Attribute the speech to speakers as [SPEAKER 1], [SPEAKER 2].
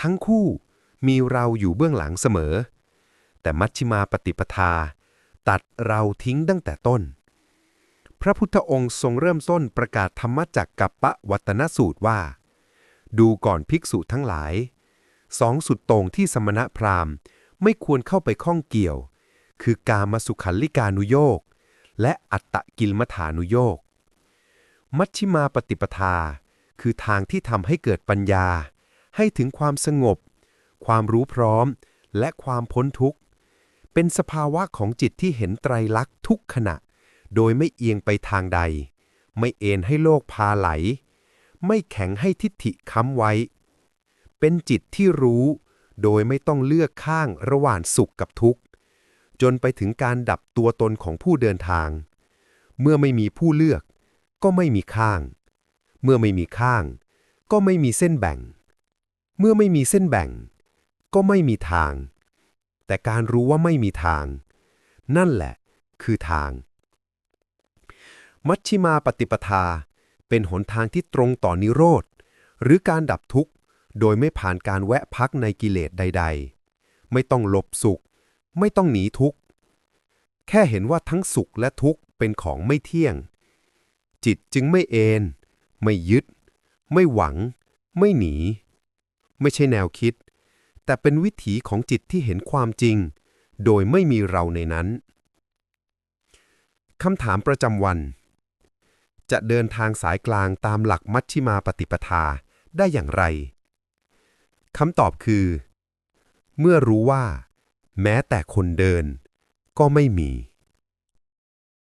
[SPEAKER 1] ทั้งคู่มีเราอยู่เบื้องหลังเสมอ แต่มัชฌิมาปฏิปทา ตัดเราทิ้งตั้งแต่ต้น พระพุทธองค์ทรงเริ่มต้นประกาศธรรมจักกัปปะวัตนสูตรว่า ดูก่อนภิกษุทั้งหลาย สองสุดต่งที่สมณะพราหมณ์ไม่ควรเข้าไปข้องเกี่ยว คือกามสุขันลิกานุโยกและอัตตะกิลมัฐานุโยก มัชฌิมาปฏิปทา คือทางที่ทำให้เกิดปัญญา ให้ถึงความสงบ ความรู้พร้อม และความพ้นทุกข์ เป็นสภาวะของจิตที่เห็นไตรลักษณ์ทุกขณะ โดยไม่เอียงไปทางใด ไม่เอนให้โลกพาไหล ไม่แข็งให้ทิฏฐิค้ำไว้ เป็นจิตที่รู้ โดยไม่ต้องเลือกข้างระหว่างสุขกับทุกข์ จนไปถึงการดับตัวตนของผู้เดินทาง เมื่อไม่มีผู้เลือก ก็ไม่มีข้าง เมื่อไม่มีข้าง ก็ไม่มีเส้นแบ่ง เมื่อไม่มีเส้นแบ่ง ก็ไม่มีทาง แต่การรู้ว่าไม่มีทาง นั่นแหละคือทาง มัชฌิมาปฏิปทา เป็นหนทางที่ตรงต่อนิโรธ หรือการดับทุกข์ โดยไม่ผ่านการแวะพักในกิเลสใด ๆ ไม่ต้องหลบสุข ไม่ต้องหนีทุกข์ แค่เห็นว่าทั้งสุขและทุกข์เป็นของไม่เที่ยง จิตจึงไม่เอน ไม่ยึด ไม่หวัง ไม่หนี ไม่ใช่แนวคิด แต่เป็นวิถีของจิตที่เห็นความจริง โดยไม่มีเราในนั้นคำถามประจำวัน จะเดินทางสายกลางตามหลักมัชฌิมาปฏิปทาได้อย่างไรคำตอบคือ เมื่อรู้ว่า แม้แต่คนเดิน ก็ไม่มี